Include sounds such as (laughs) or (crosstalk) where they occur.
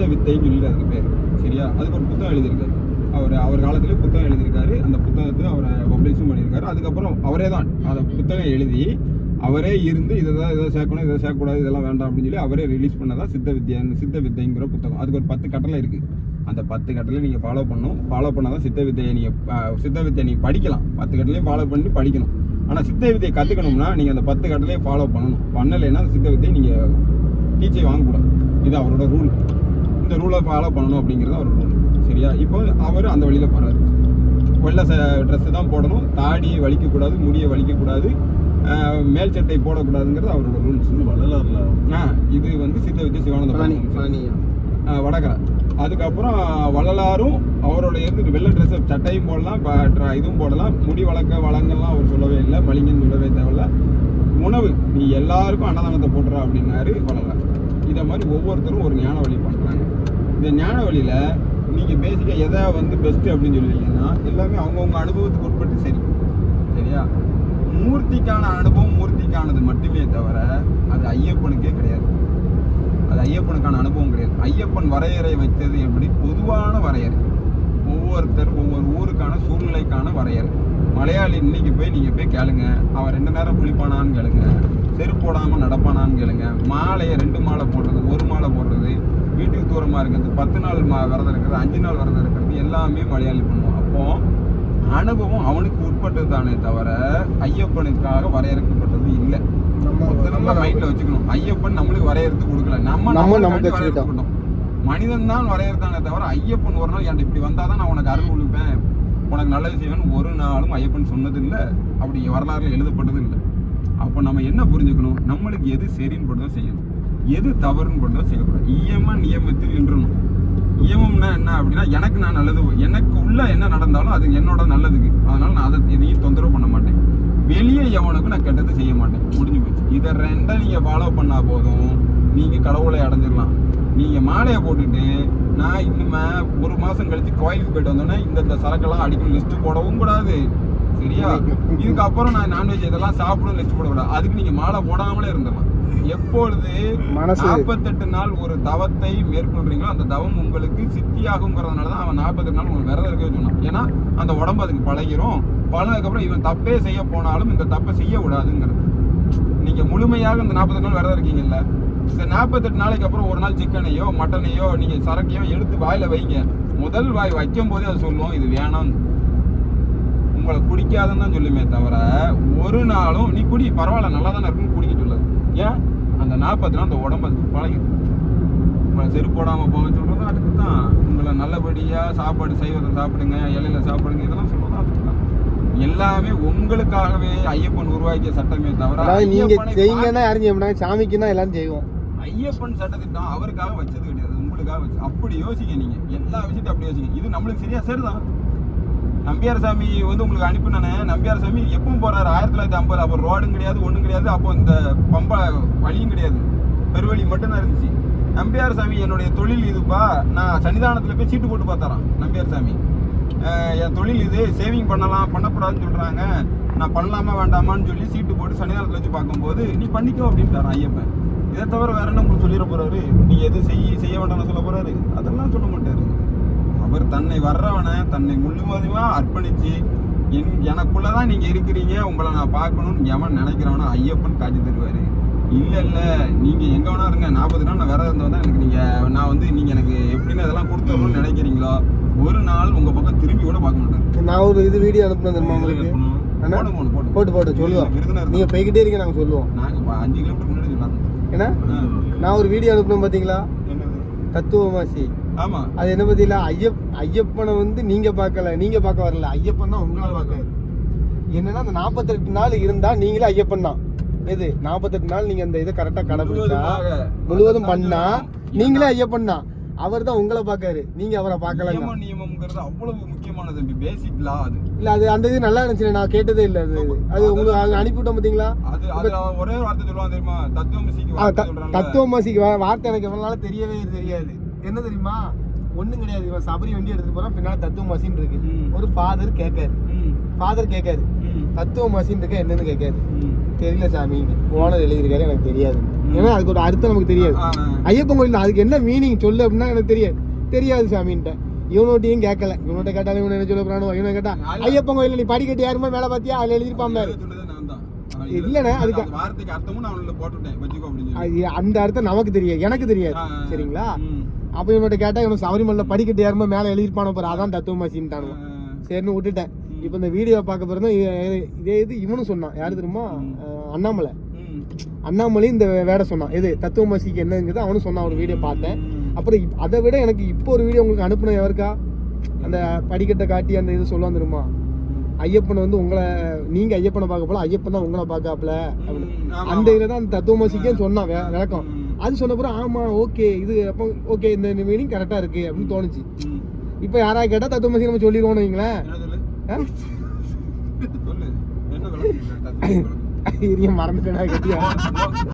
சித்த வித்தைன்னு சொல்லி அதுக்கு பேர் சரியா? அதுக்கு ஒரு புத்தகம் எழுதியிருக்காரு அவர் அவர் காலத்திலே புத்தகம் எழுதியிருக்காரு. அந்த புத்தகத்தை அவரை பப்ளிஷும் பண்ணியிருக்காரு. அதுக்கப்புறம் அவரே தான் அந்த புத்தகம் எழுதி அவரே இருந்து இதை தான் இதை சேர்க்கணும் இதை சேர்க்கக்கூடாது இதெல்லாம் வேண்டாம் அப்படின்னு சொல்லி அவரே ரிலீஸ் பண்ணதான் சித்த வித்யா சித்த வித்தைங்கிற புத்தகம். அதுக்கு ஒரு பத்து கட்டளை இருக்குது அந்த பத்து கட்டளை நீங்கள் ஃபாலோ பண்ணணும். ஃபாலோ பண்ணால் தான் சித்த வித்தையை நீங்கள் சித்த வித்தையை நீங்கள் படிக்கலாம். பத்து கட்டளையும் ஃபாலோ பண்ணி படிக்கணும். ஆனால் சித்த வித்தையை கற்றுக்கணும்னா நீங்கள் அந்த பத்து கட்டளையும் ஃபாலோ பண்ணணும். பண்ணலைன்னா அந்த சித்த வித்தையை நீங்கள் டீச்சை வாங்கக்கூடாது. இது அவரோட ரூல் இந்த ரூலை ஃபாலோ பண்ணணும் அப்படிங்கிறது அவர் ரூல் சரியா? இப்போ அவர் அந்த வழியில் போகிறாரு வெள்ளை ட்ரெஸ்ஸு தான் போடணும். தாடியை வலிக்கக்கூடாது முடியை வலிக்கக்கூடாது மேல் சட்டை போடக்கூடாதுங்கிறது அவரோட ரூல்ஸ் வள்ளலார்ல ஆ இது வந்து சித்த வித்யா சிவானந்த வடகரை. அதுக்கப்புறம் வள்ளலாரும் அவரோட இருந்து வெள்ளை ட்ரெஸ் சட்டையும் போடலாம் ப- ட்ர- இதுவும் போடலாம். முடி வளர்க்க வளங்கள்லாம் அவர் சொல்லவே இல்லை. மலிங்கன்னு சொல்லவே தேவையில்ல. உணவு நீ எல்லாருக்கும் அன்னதானத்தை போட்டுறா அப்படின்னாரு வள்ளலார். இதை மாதிரி ஒவ்வொருத்தரும் ஒரு ஞான வழி பண்ணுறாங்க இந்த ஞான வழியில் நீங்கள் பேசிக்காக எதை வந்து பெஸ்ட்டு அப்படின்னு சொல்லுவீங்கன்னா எல்லாமே அவங்கவுங்க அனுபவத்துக்கு உட்பட்டு சரி. சரியா? மூர்த்திக்கான அனுபவம் மூர்த்திக்கானது மட்டுமே தவிர அது ஐயப்பனுக்கே கிடையாது. அது ஐயப்பனுக்கான அனுபவம் கிடையாது. ஐயப்பன் வரையறை வைத்தது எப்படி பொதுவான வரையறை. ஒவ்வொருத்தர் ஒவ்வொரு ஊருக்கான சூழ்நிலைக்கான வரையறை. மலையாளி இன்னைக்கு போய் நீங்கள் போய் கேளுங்க. அவன் ரெண்டு நேரம் குளிப்பானான்னு கேளுங்க. செருப்பு போடாமல் நடப்பானான்னு கேளுங்க. மாலையை ரெண்டு மாலை போடுறது. ஒரு தூரமாக இருக்கிறது பத்து நாள் மா விரதம் இருக்கிறது அஞ்சு நாள் விரதம் இருக்கிறது எல்லாமே மலையாளி பண்ணுவான் அப்போ அனுபவம் அவனுக்கு உட்பட்டது தானே தவிர ஐயப்பனுக்காக வரையறுக்கப்பட்டது இல்லை. திரும்ப மைண்ட்ல வச்சுக்கணும். ஐயப்பன் நம்மளுக்கு வரையறுத்து கொடுக்கல. நம்ம நம்ம நமக்கு மனிதன் தான் வரையறுத்தானே தவிர ஐயப்பன் ஒரு நாள் என்கிட்ட இப்படி வந்தாதான் நான் உனக்கு அருள் கொடுப்பேன் உனக்கு நல்லது செய்வேன் ஒரு நாளும் ஐயப்பன் சொன்னது இல்லை அப்படி வரலாறுல எழுதப்பட்டது இல்லை அப்போ நம்ம என்ன புரிஞ்சுக்கணும்? நம்மளுக்கு எது சரின்னு பட்டு தான் செய்யணும். எது தவறுன்னு தான் செய்யக்கூடாது இயம நியமத்தில் நின்றணும். இயமம்னா என்ன அப்படின்னா எனக்கு நான் நல்லது எனக்கு உள்ள என்ன நடந்தாலும் அது என்னோட நல்லதுக்கு. அதனால நான் அதை எதையும் தொந்தரவு பண்ண மாட்டேன். வெளியே எவனுக்கும் நான் கெட்டது செய்ய மாட்டேன். முடிஞ்சு போச்சு. இதை ரெண்டை நீங்க ஃபாலோ பண்ணா போதும். நீங்க கடவுளை அடைஞ்சிடலாம் நீங்க மாலையை போட்டுட்டு நான் இன்னுமே ஒரு மாசம் கழிச்சு கோயிலுக்கு போயிட்டு வந்தோடனே இந்த சரக்கெல்லாம் அடிக்கணும் லிஸ்ட் போடவும் கூடாது. சரியா? (laughs) இதுக்கப்புறம் நான் நான்வெஜ் இதெல்லாம் சாப்பிடணும் லிஸ்ட் போடக்கூடாது. அதுக்கு நீங்க மாலை போடாமலே இருந்துடலாம். எப்பொழுது மனசு. நாற்பத்தெட்டு நாள் ஒரு தவத்தை மேற்கொள்றீங்களோ அந்த தவம் உங்களுக்கு சித்தியாகுங்கிறதுனால தான் அவன் நாற்பத்தெட்டு நாள் உங்களுக்கு விரதம் இருக்கவே சொன்னான். ஏன்னா அந்த உடம்பு அதுக்கு பழகிரும். பழனதுக்கப்புறம் இவன் தப்பே செய்ய போனாலும் இந்த தப்பை செய்ய விடாதுங்கிறது. நீங்க முழுமையாக இந்த நாற்பத்தெட்டு நாள் விரதம் இருக்கீங்கல்ல இந்த நாற்பத்தெட்டு நாளைக்கு அப்புறம் ஒரு நாள் சிக்கனையோ மட்டனையோ நீங்க சரக்கையோ எடுத்து வாயில வைங்க. முதல் வாய் வைக்கும் போதே அது சொல்லும் இது வேணாம். உங்களை குடிக்காதுன்னு தான் சொல்லுமே தவிர ஒரு நாளும் நீ குடி பரவாயில்ல நல்லா தானே இருக்குன்னு குடிக்க சொல்லாது. ஏன் அந்த நாற்பத்தி நாள் அந்த உடம்பு அதுக்கு உங்களை செருப்பு போடாமல் போக சொல்றது அதுக்கு தான். உங்களை நல்லபடியாக சாப்பாடு செய்வதை சாப்பிடுங்க இலையில சாப்பிடுங்க இதெல்லாம் சொல்றது அதுக்கு தான். எல்லாமே உங்களுக்காகவே ஐயப்பன் உருவாக்கிய சட்டமே தவிர நீங்க செய்யுங்கன்னா யாரும் செய்ய மாட்டாங்க சாமிக்குன்னா எல்லாரும் செய்வோம். ஐயப்பன் சட்டத்திட்டம் அவருக்காக வச்சது கிடையாது உங்களுக்காக வச்சு. அப்படி யோசிங்க நீங்க. எல்லா விஷயத்தையும் அப்படி யோசிங்க. இது நம்மளுக்கு சரியா சரிதான். நம்பியார் சாமி வந்து உங்களுக்கு அனுப்பினானே நம்பியார் சாமி எப்பவும் போறாரு. ஆயிரத்தி தொள்ளாயிரத்தி ஐம்பது அப்போ ரோடும் கிடையாது ஒன்றும் கிடையாது. அப்போ இந்த பம்பா வழியும் கிடையாது. பெருவழி மட்டும்தான் இருந்துச்சு. நம்பியார் சாமி என்னுடைய தொழில் இதுப்பா. நான் சன்னிதானத்தில் போய் சீட்டு போட்டு பார்த்தாராம் நம்பியார் சாமி. என் தொழில் இது. சேவிங் பண்ணலாம் பண்ணக்கூடாதுன்னு சொல்கிறாங்க நான் பண்ணலாமா வேண்டாமான்னு சொல்லி சீட்டு போட்டு சன்னிதானத்தில் வச்சு பார்க்கும்போது நீ பண்ணிக்கோ அப்படின்ட்டாரான் ஐயப்பன். இதை தவிர வேற என்ன உங்களுக்கு சொல்லிட போறாரு? நீ எது செய்ய செய்ய வேண்டாம்னு சொல்ல போறாரு? அதெல்லாம் சொல்ல மாட்டாரு. அவர் தன்னை வர்றவனை தன்னை முழுவதுமா அர்ப்பணிச்சு என் எனக்குள்ளதான் நீங்க இருக்கிறீங்க உங்களை நான் பார்க்கணும்னு எவன் நினைக்கிறவனா ஐயப்பன் காட்சி தருவாரு. இல்ல இல்ல நீங்க எங்க வேணா இருங்க நாற்பது நாள் நான் வேற இருந்தவன் எனக்கு நீங்க நான் வந்து நீங்க எனக்கு எப்படின்னு அதெல்லாம் கொடுத்துடணும்னு நினைக்கிறீங்களோ ஒரு நாள் உங்க பக்கம் திரும்பி கூட பார்க்க மாட்டேன் நான் ஒரு இது வீடியோ அனுப்புனேன் தெரியுமா உங்களுக்கு. போட்டு போட்டு சொல்லுவோம். நீங்க போய்கிட்டே இருக்கீங்க நாங்க சொல்லுவோம். அஞ்சு கிலோமீட்டர் முன்னாடி ஏன்னா நான் ஒரு வீடியோ அனுப்புனேன் பாத்தீங்களா? என்னது? தத்துவமாசி. ஆமா. அது என்ன பத்தியில ஐயப் ஐயப்பனை வந்து நீங்க பார்க்கல நீங்க பார்க்க வரல. ஐயப்பன் தான் உங்களை பார்க்க என்னன்னா அந்த நாற்பத்தெட்டு நாள் இருந்தா நீங்களே ஐயப்பன் தான். எது? நாற்பத்தெட்டு நாள் நீங்க அந்த இதை கரெக்டா கடைபிடிச்சா முழுவதும் பண்ணா நீங்களே ஐயப்பன் தான். அவர் தான் உங்களை பார்க்காரு. நீங்க அவரை பார்க்கலங்க நியம நியமம்ங்கிறது அவ்வளவு முக்கியமானது தம்பி. பேசிக் லா அது. இல்ல அது அந்த இது நல்லா இருந்துச்சு நான் கேட்டதே இல்ல அது. அது உங்களுக்கு அனுப்பிவிட்டோம் பாத்தீங்களா? அது அது ஒரே வார்த்தை சொல்லுவான் தெரியுமா? தத்துவமசிக்கு தத்துவமாசிக்கு வார்த்தை எனக்கு எவ்வளவு நாள் தெரியவே தெரியாது. என்ன தெரியுமா? ஒண்ணும் கிடையாது. இவன் சபரி வண்டி எடுத்துட்டு போறான். பின்னால தத்துவமாசின்னு இருக்கு. ம். ஒரு ஃபாதர் கேட்காரு. ஃபாதர் கேட்காரு. தத்துவ மசின்னு இருக்க என்னன்னு கேட்காது ம். தெரியல சாமி. ஓனர் எழுதியிருக்காரு. எனக்கு தெரியாது. ஏன்னா அதுக்கு ஒரு அர்த்தம் நமக்கு தெரியாது. ஐயப்பன் கோயில் அதுக்கு என்ன மீனிங் சொல்லு அப்படின்னா எனக்கு தெரியாது. தெரியாது சாமின்ட்ட. இவனோட்டையும் கேட்கல. இவனோட்ட கேட்டாலும் இவன் என்ன சொல்ல போறானோ இவனை கேட்டா ஐயப்பன் கோயில்ல நீ படிக்கட்டு யாருமே மேல பாத்தியா அதுல எழுதிருப்பான் இல்லண்ணே, அதுக்கு- அந்த வார்த்தைக்கு அர்த்தமும் நான் போட்டுட்டேன். அந்த அர்த்தம் நமக்கு தெரியாது. எனக்கு தெரியாது. சரிங்களா. அப்ப இவனோட கேட்டா இவன் சபரிமலைல படிக்கட்டு யாருமே மேல எழுதிருப்பானோ பாரு. அதான் தத்துவமாசின்ட்டானு ஆ, சரின்னு விட்டுட்டேன். இப்போ இந்த வீடியோ பார்க்க பிறகு இதே இது இவனும் சொன்னான். யாரு தெரியுமா? அண்ணாமலை. ம். அண்ணாமலையும் இந்த வேட சொன்னான். இது தத்துவமசிக்கு என்னங்கிறது அவனும் சொன்னான் ஒரு வீடியோ பார்த்தேன். அப்புறம் அதை விட எனக்கு இப்போ ஒரு வீடியோ உங்களுக்கு அனுப்புன எவருக்கா? அந்த படிக்கட்டை காட்டி அந்த இது சொல்லுவான் தெரியுமா? ஐயப்பனை வந்து உங்களை நீங்க ஐயப்பனை பார்க்க போல ஐயப்பன் தான் உங்களை பார்க்காப்ல அப்படின்னு. அந்த. இதுல தான் அந்த தத்துவமசிக்கே சொன்னான் விளக்கம். அது சொன்ன பிறகு ஆமா ஓகே இது அப்போ ஓகே இந்த மீனிங் கரெக்டா இருக்கு அப்படின்னு தோணுச்சு. இப்போ யாராவது கேட்டா தத்துவமசி நம்ம சொல்லிடுவோம்னு வைங்களேன். (laughs) மறந்துட்டேனா கட்டியா? (laughs)